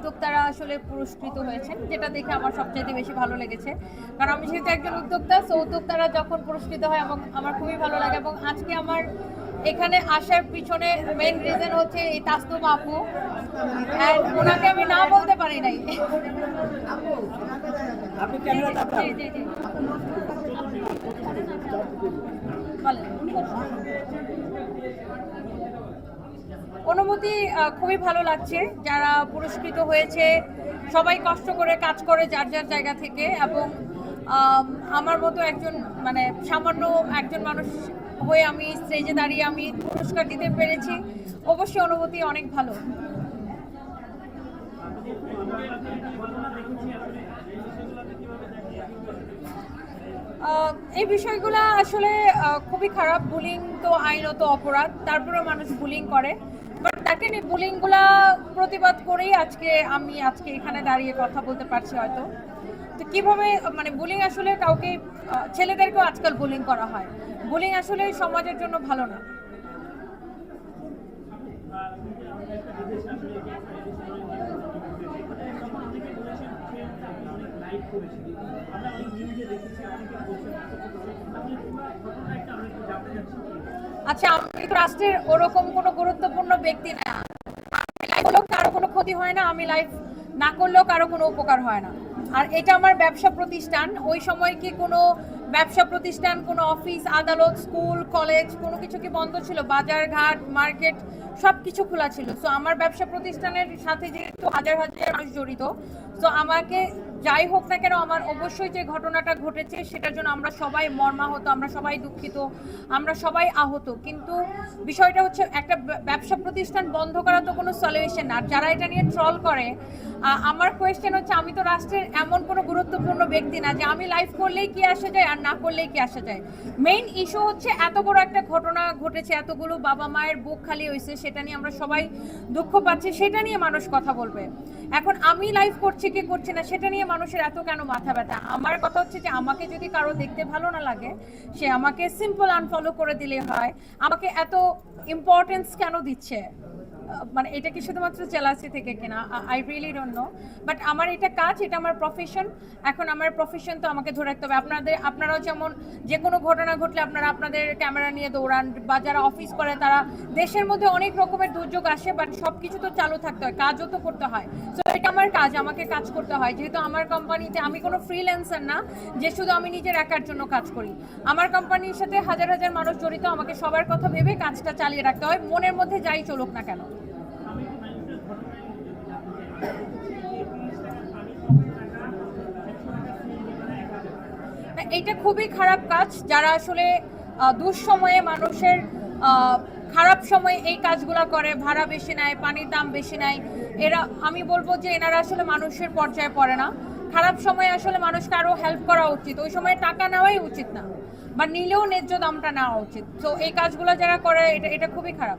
উদ্যোক্তারা আসলে পুরস্কৃত হয়েছেন যেটা দেখে আমার সবচাইতে বেশি ভালো লেগেছে। কারণ আমি যেহেতু একজন উদ্যোক্তা সো উদ্যোক্তারা যখন পুরস্কৃত হয় এবং আমার খুবই ভালো লাগে। এবং আজকে আমার এখানে আসার পিছনে মেইন রিজন হচ্ছে এই তাসনুম আপু। ওনাকে আমি না বলতে পারি নাই। আপনি অনুভূতি খুবই ভালো লাগছে। যারা পুরস্কৃত হয়েছে, সবাই কষ্ট করে কাজ করে যার যার জায়গা থেকে এবং আমার মতো একজন মানে সামান্য একজন মানুষ হয়ে আমি স্টেজে দাঁড়িয়ে আমি পুরস্কার দিতে পেরেছি। অবশ্যই অনুভূতি অনেক ভালো। এই বিষয়গুলো আসলে খুবই খারাপ। বুলিং তো আইনত অপরাধ, তারপরেও মানুষ বুলিং করে। বাট দেখেন এই বুলিংগুলা প্রতিবাদ করেই আজকে আমি আজকে এখানে দাঁড়িয়ে কথা বলতে পারছি হয়তো। তো কীভাবে মানে বুলিং আসলে কাউকে ছেলেদেরকেও আজকাল বুলিং করা হয়। বুলিং আসলে সমাজের জন্য ভালো না। আচ্ছা আমি তো রাষ্ট্রের ওরকম কোনো গুরুত্বপূর্ণ ব্যক্তি না। লাইফ হলেও কারও কোনো ক্ষতি হয় না, আমি লাইফ না করলেও কারও কোনো উপকার হয় না। আর এটা আমার ব্যবসা প্রতিষ্ঠান, ওই সময় কি কোনো ব্যবসা প্রতিষ্ঠান, কোনো অফিস, আদালত, স্কুল, কলেজ, কোনো কিছু কি বন্ধ ছিল? বাজার ঘাট, মার্কেট সব কিছু খোলা ছিল। সো আমার ব্যবসা প্রতিষ্ঠানের সাথে যেহেতু হাজার হাজার মানুষ জড়িত তো আমাকে যাই হোক না কেন আমার অবশ্যই যে ঘটনাটা ঘটেছে, সেটার জন্য আমরা সবাই মর্মাহত, আমরা সবাই দুঃখিত, আমরা সবাই আহত। কিন্তু বিষয়টা হচ্ছে, একটা ব্যবসা প্রতিষ্ঠান বন্ধ করা তো কোনো সলিউশন না। যারা এটা নিয়ে ট্রল করে আমার কোয়েশ্চেন হচ্ছে, আমি তো রাষ্ট্রের এমন কোনো গুরুত্বপূর্ণ ব্যক্তি না যে আমি লাইভ করলেই কি আসা যায় আর না করলেই কি আসা যায়। মেইন ইস্যু হচ্ছে এত বড় একটা ঘটনা ঘটেছে, এতগুলো বাবা মায়ের বুক খালি হয়েছে, সেটা নিয়ে আমরা সবাই দুঃখ পাচ্ছি, সেটা নিয়ে মানুষ কথা বলবে। এখন আমি লাইভ করছি কি করছি না, সেটা নিয়ে মানুষের এত কেন মাথা ব্যথা? আমার কথা হচ্ছে যে আমাকে যদি কারও দেখতে ভালো না লাগে, সে আমাকে সিম্পল আনফলো করে দিলে হয়, আমাকে এত ইম্পর্টেন্স কেন দিচ্ছে? মানে এটা কি শুধুমাত্র জেলাসি থেকে কিনা? I really don't know but আমার এটা কাজ, এটা আমার প্রফেশন এখন আমার প্রফেশন তো আমাকে ধরে রাখতে হবে। আপনাদের, আপনারাও যেমন যে কোনো ঘটনা ঘটলে আপনারা আপনাদের ক্যামেরা নিয়ে দৌড়ান বা যারা অফিস করে তারা দেশের মধ্যে অনেক রকমের দুর্যোগ আসে বাট সব কিছু তো চালু থাকতে হয়, কাজও তো করতে হয়। সো এটা আমার কাজ, আমাকে কাজ করতে হয়। যেহেতু আমার কোম্পানিতে আমি কোনো ফ্রিল্যান্সার না, যে শুধু আমি নিজের একার জন্য কাজ করি। আমার কোম্পানির সাথে হাজার হাজার মানুষ জড়িত, আমাকে সবার কথা ভেবে কাজটা চালিয়ে রাখতে হয়। মনের মধ্যে যাই চলুক না কেন। না, এইটা খুবই খারাপ কাজ। যারা আসলে দুঃসময়ে মানুষের খারাপ সময়ে এই কাজগুলো করে ভাড়া বেশি নেয় পানির দাম বেশি নেয় এরা আমি বলব যে এনারা আসলে মানুষের পর্যায়ে পড়ে না। খারাপ সময়ে আসলে মানুষকে আরও হেল্প করা উচিত। ওই সময় টাকা নেওয়াই উচিত না বা নিলেও ন্যায্য দামটা নেওয়া উচিত। তো এই কাজগুলো যারা করে এটা এটা খুবই খারাপ।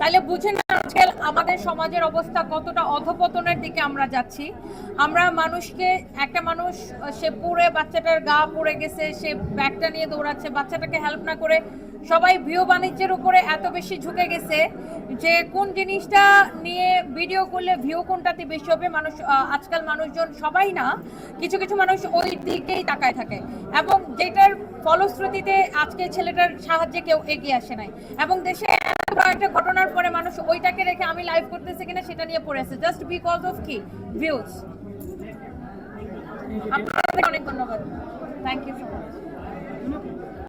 তাহলে বুঝে না আজকাল আমাদের সমাজের অবস্থা কতটা অধপতনের দিকে আমরা যাচ্ছি। আমরা মানুষকে, একটা মানুষ, সে পুড়ে বাচ্চাটার গা পড়ে গেছে, সে ব্যাগটা নিয়ে দৌড়াচ্ছে, বাচ্চাটাকে হেল্প না করে সবাই ভিউ বাণিজ্যের উপরে এত বেশি ঝুঁকে গেছে যে কোন জিনিসটা নিয়ে ভিডিও করলে ভিউ কোনটাতে বেশি হবে, মানুষ আজকাল মানুষজন সবাই না, কিছু কিছু মানুষ ওই দিকেই তাকায় থাকে। এবং যেটার ফলশ্রুতিতে আজকে ছেলেটার সাহায্যে কেউ এগিয়ে আসে নাই। এবং দেশে একটা ঘটনার পরে মানুষ ওইটাকে রেখে আমি লাইভ করতেছি কিনা সেটা নিয়ে পড়ে আছে। জাস্ট বিকজ অফ কি? ভিউজ আপনাদের অনেক ধন্যবাদ। Thank you so much